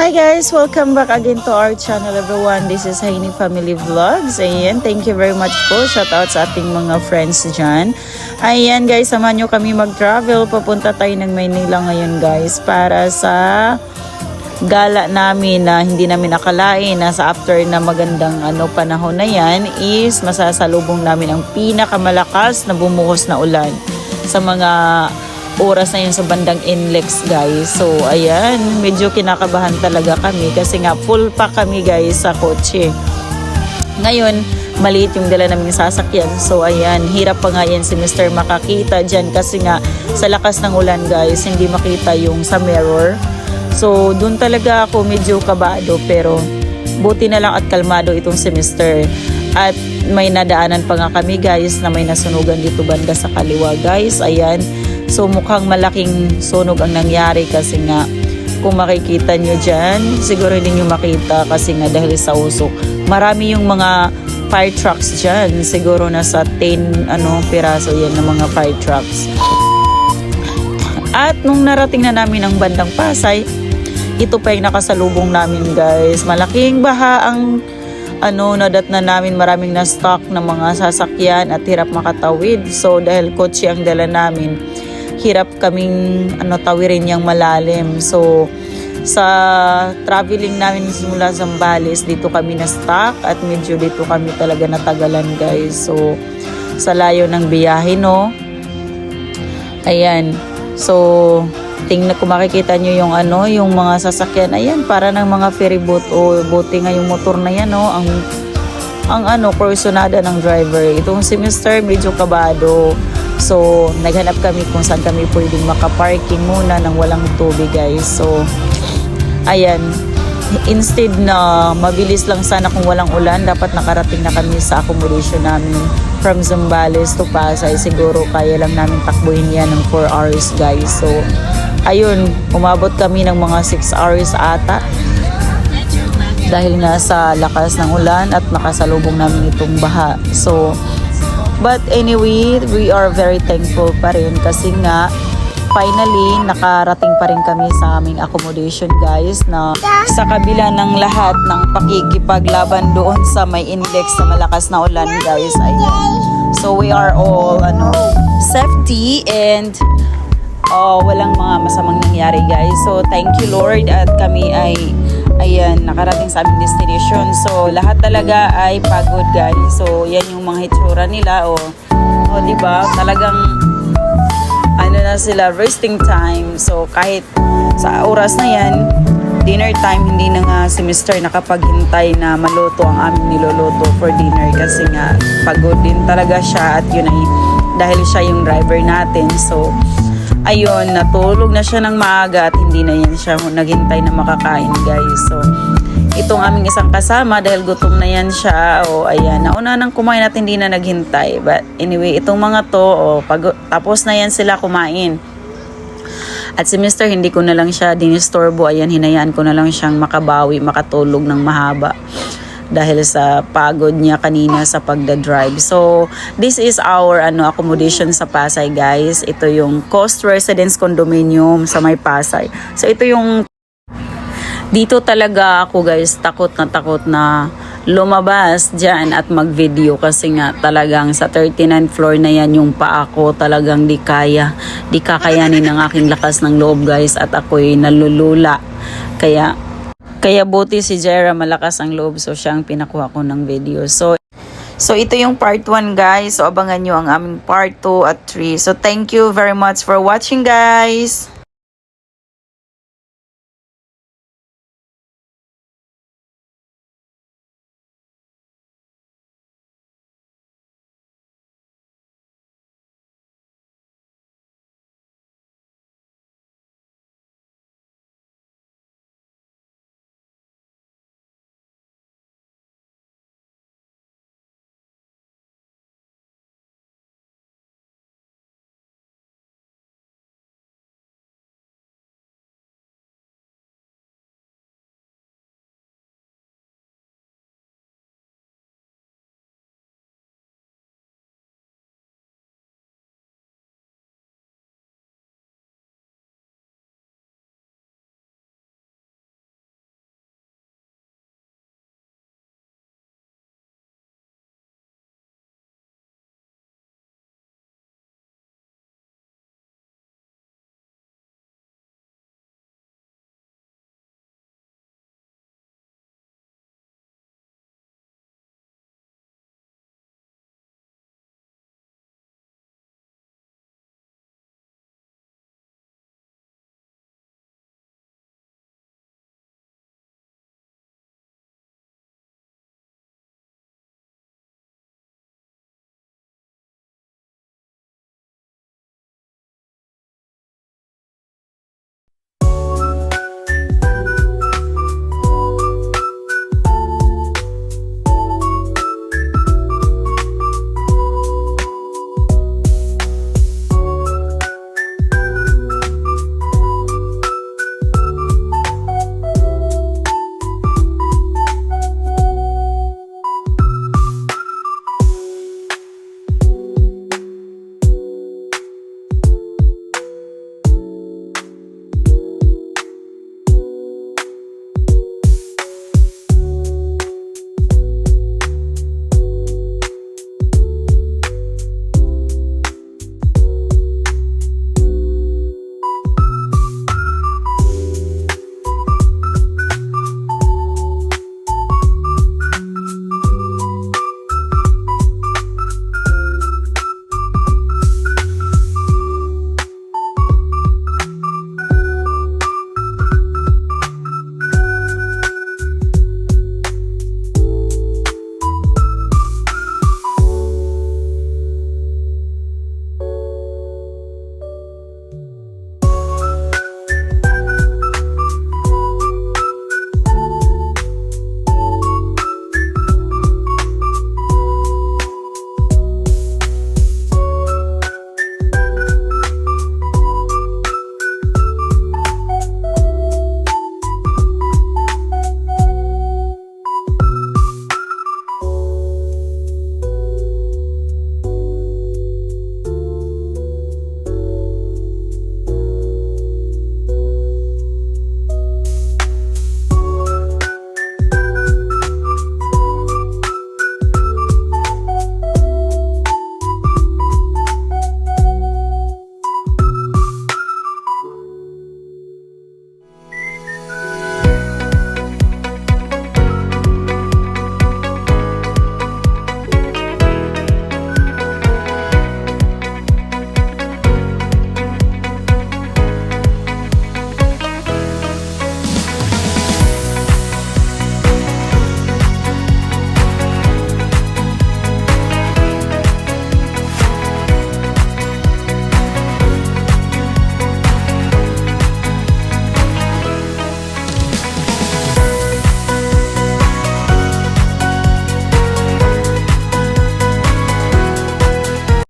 Hi guys! Welcome back again to our channel everyone. This is Haini Family Vlogs. Ayan, thank you very much po. Shout out sa ating mga friends dyan. Ayan guys, samahan nyo kami mag-travel. Papunta tayo ng Maynila ngayon guys para sa gala namin na hindi namin akalain na sa after na magandang ano panahon na yan is masasalubong namin ang pinakamalakas na bumuhos na ulan sa mga oras na yun sa bandang Inlex guys. So ayan, medyo kinakabahan talaga kami kasi nga full pa kami guys sa kotse. Ngayon, maliit yung dala naming sasakyan. So ayan, hirap pa nga yan si Mr. makakita dyan kasi nga sa lakas ng ulan guys, hindi makita yung sa mirror. So doon talaga ako medyo kabado pero buti na lang at kalmado itong Mr. At may nadaanan pa nga kami guys na may nasunugan dito banda sa kaliwa guys. Ayan, so mukhang malaking sunog ang nangyari kasi nga kung makikita nyo dyan, siguro hindi nyo makita kasi nga dahil sa usok. Marami yung mga fire trucks dyan. Siguro nasa 10 ano, piraso yan ng mga fire trucks. At nung narating na namin ang bandang Pasay, ito pa yung nakasalubong namin guys. Malaking baha ang ano, nadat na namin maraming na stock ng mga sasakyan at hirap makatawid. So dahil kotse ang dala namin, hirap kaming ano, tawirin yung malalim. So sa traveling namin simula Zambales, dito kami na stock at medyo dito kami talaga natagalan guys. So sa layo ng biyahe no. Ayan. So, tingnan kung makikita nyo yung ano, yung mga sasakyan. Ayan, para ng mga ferry boat o buti nga yung motor na yan, no? Ang, ang ano, personada ng driver. Itong si Mr. medyo kabado. So, naghanap kami kung saan kami pwedeng makaparking muna ng walang tubig, guys. So, ayan. Instead na mabilis lang sana kung walang ulan, dapat nakarating na kami sa accommodation namin from Zambales to Pasay. Siguro kaya lang namin takbuhin yan ng 4 hours guys. So, ayun, umabot kami ng mga 6 hours ata. Dahil nga sa lakas ng ulan at nakasalubong namin itong baha. So, but anyway, we are very thankful pa rin kasi nga finally, nakarating pa rin kami sa aming accommodation guys na sa kabila ng lahat ng pakikipaglaban doon sa may index sa malakas na ulan guys. Ayun. So we are all ano, safety and oh, walang mga masamang nangyari guys. So thank you Lord at kami ay ayan, nakarating sa aming destination. So lahat talaga ay pagod guys. So yan yung mga hitsura nila o oh, di ba? Talagang ano na sila, resting time. So, kahit sa oras na yan, dinner time, hindi na nga si Mr. nakapaghintay na maluto ang aming niluluto for dinner kasi nga pagod din talaga siya at yun ay dahil siya yung driver natin. So, ayun, natulog na siya ng maaga at hindi na yan siya naghintay na makakain guys. So, itong aming isang kasama dahil gutom na yan siya o ayan nauna nang kumain at hindi na naghintay but anyway itong mga to o pag, tapos na yan sila kumain at si Mr. hindi ko na lang siya dinistorbo ayan hinayaan ko na lang siyang makabawi makatulog ng mahaba dahil sa pagod niya kanina sa pagda-drive. So, this is our ano accommodation sa Pasay, guys. Ito yung Coast Residence Condominium sa May Pasay. So, ito yung dito talaga ako guys takot na takot na lumabas dyan at mag-video kasi nga talagang sa 39th floor na yan yung paa ko talagang di kaya di kakayanin ng aking lakas ng loob guys at ako'y nalulula kaya kaya buti si Jera malakas ang loob so siyang pinakuha ko ng video so So, ito yung part 1, guys. So, abangan nyo ang aming part 2 at 3. So, thank you very much for watching, guys.